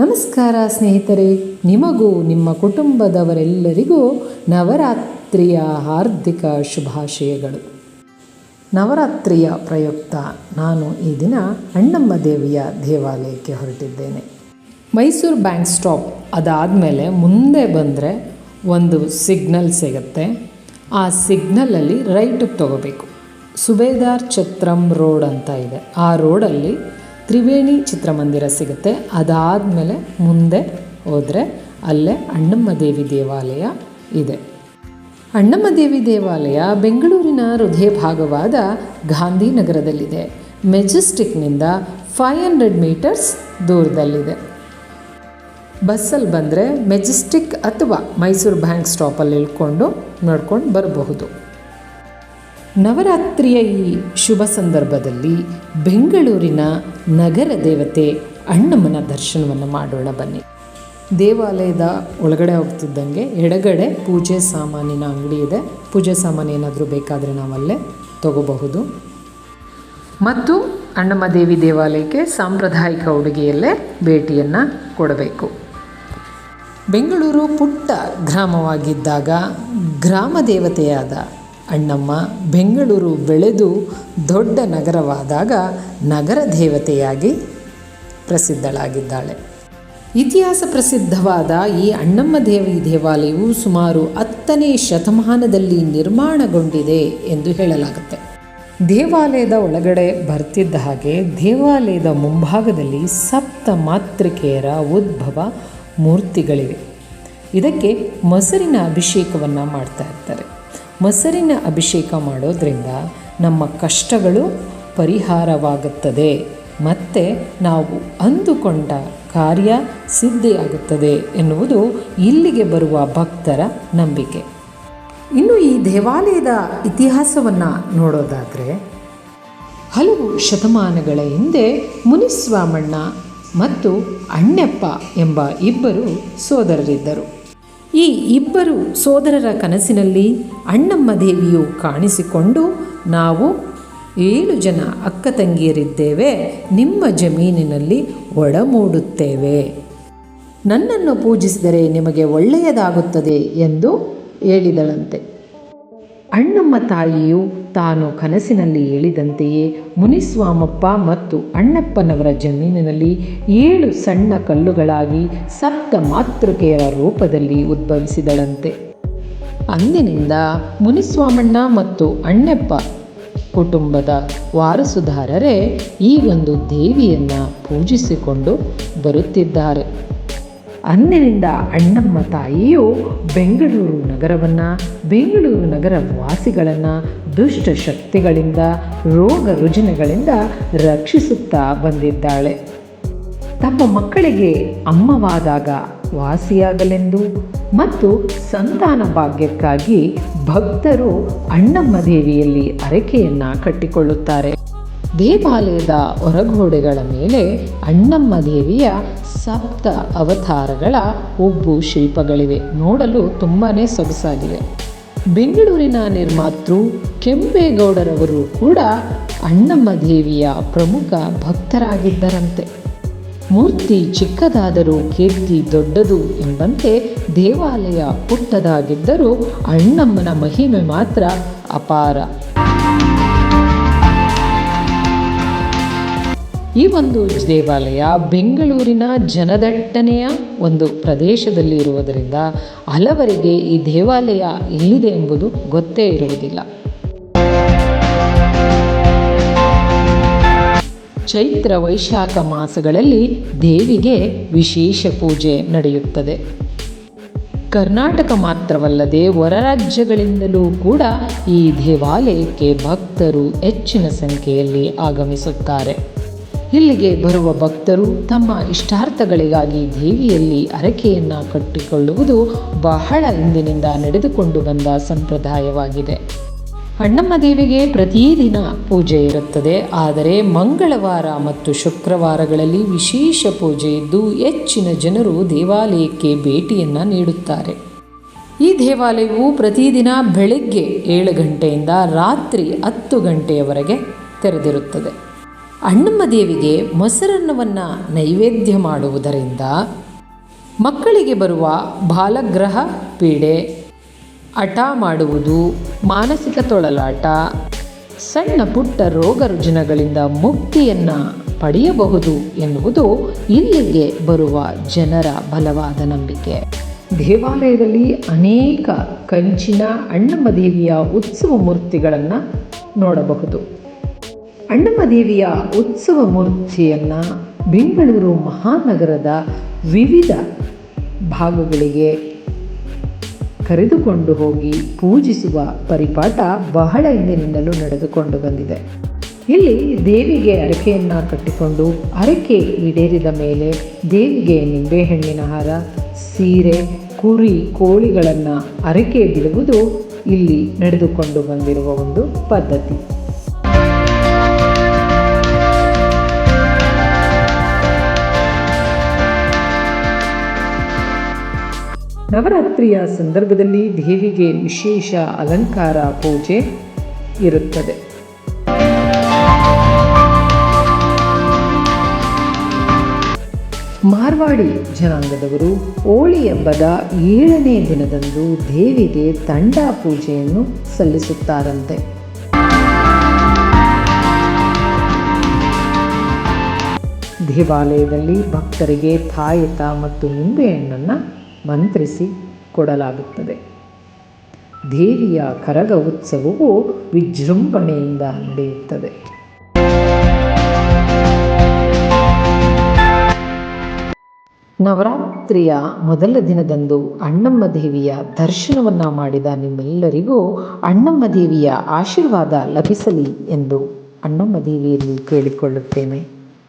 ನಮಸ್ಕಾರ ಸ್ನೇಹಿತರೆ, ನಿಮಗೂ ನಿಮ್ಮ ಕುಟುಂಬದವರೆಲ್ಲರಿಗೂ ನವರಾತ್ರಿಯ ಹಾರ್ದಿಕ ಶುಭಾಶಯಗಳು. ನವರಾತ್ರಿಯ ಪ್ರಯುಕ್ತ ನಾನು ಈ ದಿನ ಅಣ್ಣಮ್ಮ ದೇವಿಯ ದೇವಾಲಯಕ್ಕೆ ಹೊರಟಿದ್ದೇನೆ. ಮೈಸೂರು ಬ್ಯಾಂಕ್ ಸ್ಟಾಪ್ ಅದಾದಮೇಲೆ ಮುಂದೆ ಬಂದರೆ ಒಂದು ಸಿಗ್ನಲ್ ಸಿಗುತ್ತೆ. ಆ ಸಿಗ್ನಲಲ್ಲಿ ರೈಟಿಗೆ ತಗೋಬೇಕು. ಸುಬೇದಾರ್ ಛತ್ರಂ ರೋಡ್ ಅಂತ ಇದೆ. ಆ ರೋಡಲ್ಲಿ ತ್ರಿವೇಣಿ ಚಿತ್ರಮಂದಿರ ಸಿಗುತ್ತೆ. ಅದಾದಮೇಲೆ ಮುಂದೆ ಹೋದರೆ ಅಲ್ಲೇ ಅಣ್ಣಮ್ಮ ದೇವಿ ದೇವಾಲಯ ಇದೆ. ಅಣ್ಣಮ್ಮ ದೇವಿ ದೇವಾಲಯ ಬೆಂಗಳೂರಿನ ಹೃದಯ ಭಾಗವಾದ ಗಾಂಧಿನಗರದಲ್ಲಿದೆ. ಮೆಜೆಸ್ಟಿಕ್ನಿಂದ ಫೈವ್ ಹಂಡ್ರೆಡ್ ಮೀಟರ್ಸ್ ದೂರದಲ್ಲಿದೆ. ಬಸ್ಸಲ್ಲಿ ಬಂದರೆ ಮೆಜೆಸ್ಟಿಕ್ ಅಥವಾ ಮೈಸೂರು ಬ್ಯಾಂಕ್ ಸ್ಟಾಪಲ್ಲಿ ಇಳ್ಕೊಂಡು ನೋಡ್ಕೊಂಡು ಬರಬಹುದು. ನವರಾತ್ರಿಯ ಈ ಶುಭ ಸಂದರ್ಭದಲ್ಲಿ ಬೆಂಗಳೂರಿನ ನಗರ ದೇವತೆ ಅಣ್ಣಮ್ಮನ ದರ್ಶನವನ್ನು ಮಾಡೋಣ ಬನ್ನಿ. ದೇವಾಲಯದ ಒಳಗಡೆ ಹೋಗ್ತಿದ್ದಂಗೆ ಎಡಗಡೆ ಪೂಜೆ ಸಾಮಾನಿನ ಅಂಗಡಿ ಇದೆ. ಪೂಜೆ ಸಾಮಾನು ಏನಾದರೂ ಬೇಕಾದರೆ ನಾವಲ್ಲೇ ತಗೋಬಹುದು. ಮತ್ತು ಅಣ್ಣಮ್ಮ ದೇವಿ ದೇವಾಲಯಕ್ಕೆ ಸಾಂಪ್ರದಾಯಿಕ ಉಡುಗೆಯಲ್ಲೇ ಭೇಟಿಯನ್ನು ಕೊಡಬೇಕು. ಬೆಂಗಳೂರು ಪುಟ್ಟ ಗ್ರಾಮವಾಗಿದ್ದಾಗ ಗ್ರಾಮ ದೇವತೆಯಾದ ಅಣ್ಣಮ್ಮ, ಬೆಂಗಳೂರು ಬೆಳೆದು ದೊಡ್ಡ ನಗರವಾದಾಗ ನಗರ ದೇವತೆಯಾಗಿ ಪ್ರಸಿದ್ಧಳಾಗಿದ್ದಾಳೆ. ಇತಿಹಾಸ ಪ್ರಸಿದ್ಧವಾದ ಈ ಅಣ್ಣಮ್ಮ ದೇವಿ ದೇವಾಲಯವು ಸುಮಾರು ಹತ್ತನೇ ಶತಮಾನದಲ್ಲಿ ನಿರ್ಮಾಣಗೊಂಡಿದೆ ಎಂದು ಹೇಳಲಾಗುತ್ತೆ. ದೇವಾಲಯದ ಒಳಗಡೆ ಬರ್ತಿದ್ದ ಹಾಗೆ ದೇವಾಲಯದ ಮುಂಭಾಗದಲ್ಲಿ ಸಪ್ತ ಮಾತೃಕೆಯರ ಉದ್ಭವ ಮೂರ್ತಿಗಳಿವೆ. ಇದಕ್ಕೆ ಮೊಸರಿನ ಅಭಿಷೇಕವನ್ನು ಮಾಡ್ತಾ ಇರ್ತಾರೆ. ಮೊಸರಿನ ಅಭಿಷೇಕ ಮಾಡೋದ್ರಿಂದ ನಮ್ಮ ಕಷ್ಟಗಳು ಪರಿಹಾರವಾಗುತ್ತದೆ. ಮತ್ತು ನಾವು ಅಂದುಕೊಂಡ ಕಾರ್ಯ ಸಿದ್ಧಿಯಾಗುತ್ತದೆ ಎನ್ನುವುದು ಇಲ್ಲಿಗೆ ಬರುವ ಭಕ್ತರ ನಂಬಿಕೆ. ಇನ್ನು ಈ ದೇವಾಲಯದ ಇತಿಹಾಸವನ್ನು ನೋಡೋದಾದರೆ, ಹಲವು ಶತಮಾನಗಳ ಹಿಂದೆ ಮುನಿಸ್ವಾಮಣ್ಣ ಮತ್ತು ಅಣ್ಣಪ್ಪ ಎಂಬ ಇಬ್ಬರು ಸೋದರರಿದ್ದರು. ಈ ಇಬ್ಬರು ಸೋದರರ ಕನಸಿನಲ್ಲಿ ಅಣ್ಣಮ್ಮ ದೇವಿಯು ಕಾಣಿಸಿಕೊಂಡು, ನಾವು ಏಳು ಜನ ಅಕ್ಕ ತಂಗಿಯರಿದ್ದೇವೆ, ನಿಮ್ಮ ಜಮೀನಿನಲ್ಲಿ ಒಡಮೂಡುತ್ತೇವೆ. ನನ್ನನ್ನು ಪೂಜಿಸಿದರೆ ನಿಮಗೆ ಒಳ್ಳೆಯದಾಗುತ್ತದೆ ಎಂದು ಹೇಳಿದಳಂತೆ. ಅಣ್ಣಮ್ಮ ತಾಯಿಯು ತಾನು ಕನಸಿನಲ್ಲಿ ಹೇಳಿದಂತೆಯೇ ಮುನಿಸ್ವಾಮಪ್ಪ ಮತ್ತು ಅಣ್ಣಪ್ಪನವರ ಜಮೀನಿನಲ್ಲಿ ಏಳು ಸಣ್ಣ ಕಲ್ಲುಗಳಾಗಿ ಸಪ್ತ ಮಾತೃಕೆಯರ ರೂಪದಲ್ಲಿ ಉದ್ಭವಿಸಿದಳಂತೆ. ಅಂದಿನಿಂದ ಮುನಿಸ್ವಾಮಣ್ಣ ಮತ್ತು ಅಣ್ಣಪ್ಪ ಕುಟುಂಬದ ವಾರಸುದಾರರೇ ಈ ಒಂದು ದೇವಿಯನ್ನು ಪೂಜಿಸಿಕೊಂಡು ಬರುತ್ತಿದ್ದಾರೆ. ಅಂದಿನಿಂದ ಅಣ್ಣಮ್ಮ ತಾಯಿಯು ಬೆಂಗಳೂರು ನಗರವನ್ನು, ಬೆಂಗಳೂರು ನಗರ ವಾಸಿಗಳನ್ನು, ದುಷ್ಟ ಶಕ್ತಿಗಳಿಂದ, ರೋಗ ರುಜಿನಗಳಿಂದ ರಕ್ಷಿಸುತ್ತಾ ಬಂದಿದ್ದಾಳೆ. ತಮ್ಮ ಮಕ್ಕಳಿಗೆ ಅಮ್ಮವಾದಾಗ ವಾಸಿಯಾಗಲೆಂದು ಮತ್ತು ಸಂತಾನ ಭಾಗ್ಯಕ್ಕಾಗಿ ಭಕ್ತರು ಅಣ್ಣಮ್ಮ ದೇವಿಯಲ್ಲಿ ಅರಕೆಯನ್ನು ಕಟ್ಟಿಕೊಳ್ಳುತ್ತಾರೆ. ದೇವಾಲಯದ ಹೊರಗೋಡೆಗಳ ಮೇಲೆ ಅಣ್ಣಮ್ಮ ದೇವಿಯ ಸಪ್ತ ಅವತಾರಗಳ ಉಬ್ಬು ಶಿಲ್ಪಗಳಿವೆ. ನೋಡಲು ತುಂಬಾ ಸೊಗಸಾಗಿವೆ. ಬೆಂಗಳೂರಿನ ನಿರ್ಮಾತೃ ಕೆಂಪೇಗೌಡರವರು ಕೂಡ ಅಣ್ಣಮ್ಮ ದೇವಿಯ ಪ್ರಮುಖ ಭಕ್ತರಾಗಿದ್ದರಂತೆ. ಮೂರ್ತಿ ಚಿಕ್ಕದಾದರೂ ಕೀರ್ತಿ ದೊಡ್ಡದು ಎಂಬಂತೆ ದೇವಾಲಯ ಪುಟ್ಟದಾಗಿದ್ದರೂ ಅಣ್ಣಮ್ಮನ ಮಹಿಮೆ ಮಾತ್ರ ಅಪಾರ. ಈ ಒಂದು ದೇವಾಲಯ ಬೆಂಗಳೂರಿನ ಜನದಟ್ಟಣೆಯ ಒಂದು ಪ್ರದೇಶದಲ್ಲಿ ಇರುವುದರಿಂದ ಹಲವರಿಗೆ ಈ ದೇವಾಲಯ ಎಲ್ಲಿದೆ ಎಂಬುದು ಗೊತ್ತೇ ಇರುವುದಿಲ್ಲ. ಚೈತ್ರ ವೈಶಾಖ ಮಾಸಗಳಲ್ಲಿ ದೇವಿಗೆ ವಿಶೇಷ ಪೂಜೆ ನಡೆಯುತ್ತದೆ. ಕರ್ನಾಟಕ ಮಾತ್ರವಲ್ಲದೆ ಹೊರರಾಜ್ಯಗಳಿಂದಲೂ ಕೂಡ ಈ ದೇವಾಲಯಕ್ಕೆ ಭಕ್ತರು ಹೆಚ್ಚಿನ ಸಂಖ್ಯೆಯಲ್ಲಿ ಆಗಮಿಸುತ್ತಾರೆ. ಇಲ್ಲಿಗೆ ಬರುವ ಭಕ್ತರು ತಮ್ಮ ಇಷ್ಟಾರ್ಥಗಳಿಗಾಗಿ ದೇವಿಯಲ್ಲಿ ಅರಕೆಯನ್ನು ಕಟ್ಟಿಕೊಳ್ಳುವುದು ಬಹಳ ಹಿಂದಿನಿಂದ ನಡೆದುಕೊಂಡು ಬಂದ ಸಂಪ್ರದಾಯವಾಗಿದೆ. ಅಣ್ಣಮ್ಮ ದೇವಿಗೆ ಪ್ರತಿದಿನ ಪೂಜೆ ಇರುತ್ತದೆ. ಆದರೆ ಮಂಗಳವಾರ ಮತ್ತು ಶುಕ್ರವಾರಗಳಲ್ಲಿ ವಿಶೇಷ ಪೂಜೆ ಇದ್ದು ಹೆಚ್ಚಿನ ಜನರು ದೇವಾಲಯಕ್ಕೆ ಭೇಟಿಯನ್ನು ನೀಡುತ್ತಾರೆ. ಈ ದೇವಾಲಯವು ಪ್ರತಿದಿನ ಬೆಳಗ್ಗೆ ಏಳು ಗಂಟೆಯಿಂದ ರಾತ್ರಿ ಹತ್ತು ಗಂಟೆಯವರೆಗೆ ತೆರೆದಿರುತ್ತದೆ. ಅಣ್ಣಮ್ಮ ದೇವಿಗೆ ಮೊಸರನ್ನವನ್ನು ನೈವೇದ್ಯ ಮಾಡುವುದರಿಂದ ಮಕ್ಕಳಿಗೆ ಬರುವ ಬಾಲಗ್ರಹ ಪೀಡೆ, ಹಠ ಮಾಡುವುದು, ಮಾನಸಿಕ ತೊಳಲಾಟ, ಸಣ್ಣ ಪುಟ್ಟ ರೋಗ ರುಜಿನಗಳಿಂದ ಮುಕ್ತಿಯನ್ನು ಪಡೆಯಬಹುದು ಎನ್ನುವುದು ಇಲ್ಲಿಗೆ ಬರುವ ಜನರ ಬಲವಾದ ನಂಬಿಕೆ. ದೇವಾಲಯದಲ್ಲಿ ಅನೇಕ ಕಂಚಿನ ಅಣ್ಣಮ್ಮ ದೇವಿಯ ಉತ್ಸವ ಮೂರ್ತಿಗಳನ್ನು ನೋಡಬಹುದು. ಅಣ್ಣಮ್ಮ ದೇವಿಯ ಉತ್ಸವ ಮೂರ್ತಿಯನ್ನು ಬೆಂಗಳೂರು ಮಹಾನಗರದ ವಿವಿಧ ಭಾಗಗಳಿಗೆ ಕರೆದುಕೊಂಡು ಹೋಗಿ ಪೂಜಿಸುವ ಪರಿಪಾಠ ಬಹಳ ಹಿಂದಿನಿಂದಲೂ ನಡೆದುಕೊಂಡು ಬಂದಿದೆ. ಇಲ್ಲಿ ದೇವಿಗೆ ಅರಕೆಯನ್ನು ಕಟ್ಟಿಕೊಂಡು ಅರಕೆ ಈಡೇರಿದ ಮೇಲೆ ದೇವಿಗೆ ನಿಂಬೆಹಣ್ಣಿನ ಹಾರ, ಸೀರೆ, ಕುರಿ, ಕೋಳಿಗಳನ್ನು ಅರಕೆ ಬಿಡುವುದು ಇಲ್ಲಿ ನಡೆದುಕೊಂಡು ಬಂದಿರುವ ಒಂದು ಪದ್ಧತಿ. ನವರಾತ್ರಿಯ ಸಂದರ್ಭದಲ್ಲಿ ದೇವಿಗೆ ವಿಶೇಷ ಅಲಂಕಾರ ಪೂಜೆ ಇರುತ್ತದೆ. ಮಾರ್ವಾಡಿ ಜನಾಂಗದವರು ಹೋಳಿ ಹಬ್ಬದ ಏಳನೇ ದಿನದಂದು ದೇವಿಗೆ ತಂಡ ಪೂಜೆಯನ್ನು ಸಲ್ಲಿಸುತ್ತಾರಂತೆ. ದೇವಾಲಯದಲ್ಲಿ ಭಕ್ತರಿಗೆ ತಾಯತ ಮತ್ತು ನಿಂಬೆಹಣ್ಣನ್ನು ಮಂತ್ರಿಸಿ ಕೊಡಲಾಗುತ್ತದೆ. ದೇವಿಯ ಕರಗ ಉತ್ಸವವು ವಿಜೃಂಭಣೆಯಿಂದ ನಡೆಯುತ್ತದೆ. ನವರಾತ್ರಿಯ ಮೊದಲ ದಿನದಂದು ಅಣ್ಣಮ್ಮ ದೇವಿಯ ದರ್ಶನವನ್ನು ಮಾಡಿದ ನಿಮ್ಮೆಲ್ಲರಿಗೂ ಅಣ್ಣಮ್ಮ ದೇವಿಯ ಆಶೀರ್ವಾದ ಲಭಿಸಲಿ ಎಂದು ಅಣ್ಣಮ್ಮ ದೇವಿಯಲ್ಲಿ ಕೇಳಿಕೊಳ್ಳುತ್ತೇನೆ.